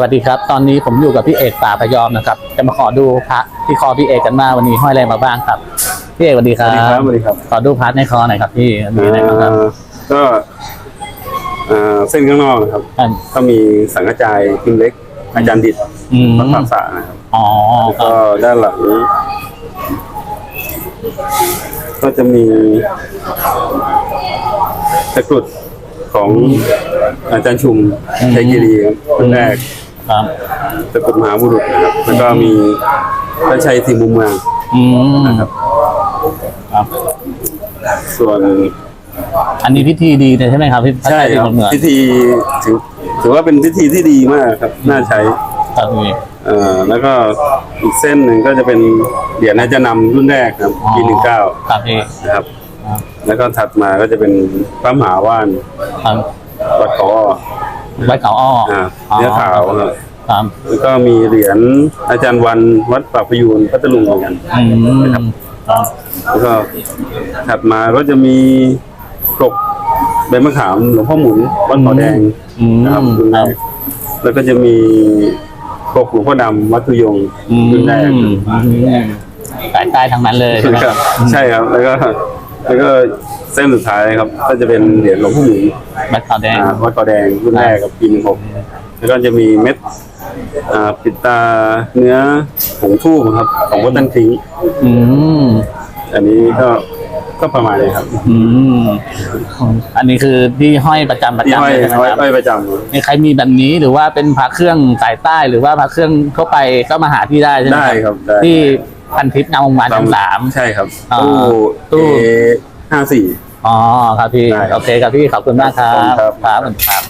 วัสดีครับ ตอนนี้ผมอยู่กับพี่เอกป่าพยอมนะครับ จะมาขอดูพระที่คอพี่เอกกันมาวันนี้ห้อยอะไรมาบ้างครับ พี่เอกสวัสดีคสรัวัสดีครับบสวัสดีครับ ขอดูพระในคอหน่อยครับพี่มีอะไรบ้างครับเอ่อก็เอ่อเส้นข้างนอกนะครับอันก็มีสังกระจายพิมพ์เล็ก อาจารย์ดิดอืมวัดปากสานะครับอ๋อครัก็บด้านหลังก็จะมีตะกรุดของอาจารย์ชุมชัยกิรีครับคนแรก ครับ ตะกรุดมหาบุรุษนะครับ แล้วก็มีพระชัยสีมุมเมืองอืมนะครับ ครับ ส่วน อันนี้พิธีดีเลยใช่ไหมครับพี่พระใช่เจ้าครับที่เมืองพิธีถือถือว่าเป็นพิธีที่ดีมากครับ น่าใช้ ครับพี่ เอ่อแล้วก็อีกเส้นหนึ่งก็จะเป็นเหรียญอาจารย์นำรุ่นแรกครับอ๋อ ปีหนึ่งเก้าครับพี่นะครับ ครับแล้วก็ถัดมาก็จะเป็นพระมหาว่านครับวัดขอ ไว้เขาอ้ออ่าเนื้อขาวครับครับแล้วก็มีเหรียญอาจารย์วันวัดปากพยูนพัทลุงเหมือนกัน อืมครับแล้วก็ถัดมาก็จะมีกบใบมะขามหลวงพ่อหมุนวัดขอแดงอืมนะครับรุ่นคแรรับ กแล้วก็จะมีกบหลวงพ่อดำวัดตุยงอืมรุ่นแรก สายใต้ทั้งนั้นเลยใช่ไหมคครัรับบใช่ครับ แล้วก็ แล้วก็เส้นสุดท้ายครับ ก็จะเป็นเหรียญหลวงพ่อหมุนแบ็คขาวแดง อ่าวัดกอแดงรุ่นแรกกับปีหนึ่งหกแล้วก็จะมีเม็ดอ่าปิดตาเนื้อผงทูบครับของวัดตันทิงอืม อันนี้ก็ก็ประมาณนี้ครับอืม อันนี้คือที่ห้อยประจำประที่จำห้อยเลยใช่ไหมห้อยครับห้อยประจำครับมีใครมีแบบนี้หรือว่าเป็นพระเครื่องสายใต้หรือว่าพระเครื่องทั่วไปก็มาหาที่ได้ใช่ไหมได้ครับได้ ที่ พันทิพย์งามวงศ์วานชั้นสาม ใช่ครับอ่าตู้ตู้ เอห้าสี่ อ๋อครับพี่ ได้ครับโอเคครับพี่ขอบคุณมากครัขอบคุณบครับครับขอบคุณครับ